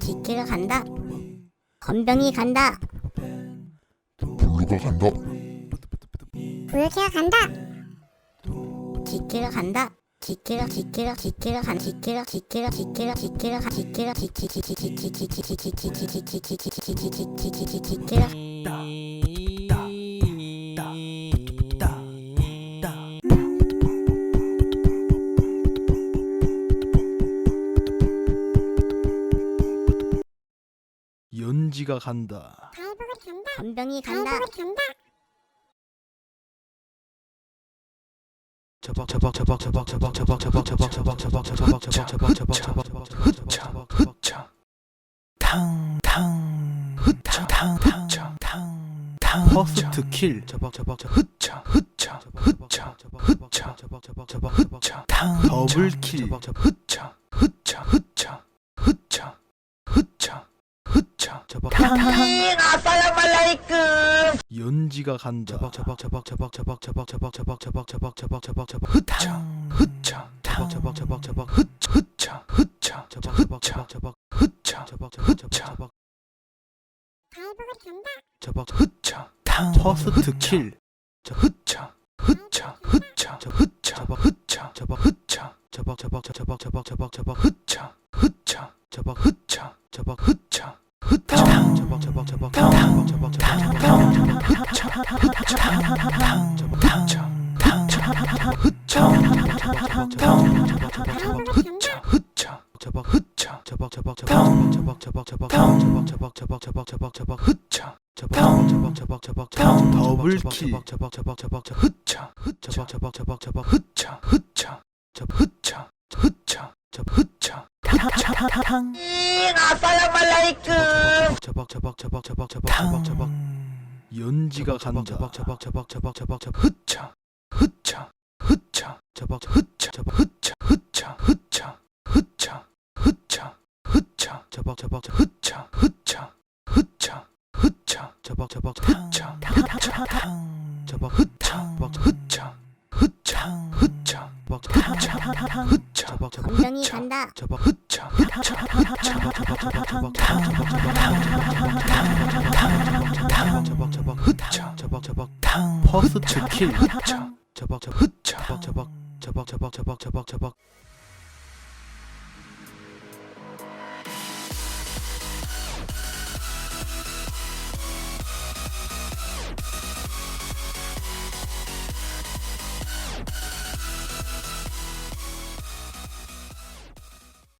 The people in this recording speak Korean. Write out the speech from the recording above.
디키가 간다. 건병이 간다. 블루가 간다. 불쾌가 간다. 디키가 간다. 디키가 디키가 디키가 간 디키가 디키가 디키가 디키가 간 저박 저박 연지가 간다. 발복을 간다. 전병이 간다. 발복을 간다. 탕탕 탕탕탕탕탕 퍼스트 킬 흑차 흑차 흑차 흑차 흑차 탕 더블 킬 흑차 저박 연지가 간다. 저박 저박 저박 저박 저박 저박 저박 저박 저박 저박 저박 저박 저박 흑차 흑차 저박 저박 저박 저박 흑 흑차 흑차 저박 저박 저박 저박 흑차 저박 저박 저박 저박 저박 흑차 퍼스트 킬. 흑차 흑차 저 흑차 저박 흑차 저박 흑차 저박 저박 저박 저박 저박 저박 흑차 흑차 저박 흑차 저박 흑차 더블키 이 아살라말라이크! 자박 자박 자박 자박 자박 자박 자박 연지가 간다 자박 자박 자박 자박 자박 자박 흩차 흩차 흩차 자박 흩차 자박 흩차 흩차 흩차 흩차 흩차 흩차 자박 자박 흩차 흩차 흩차 흩차 자박 자박 흩차 흩차 자박 흩차 흩차 흑차 간다. 퍼스트 킬 저박 흑차 저박 저박 저박 저박 저박 저박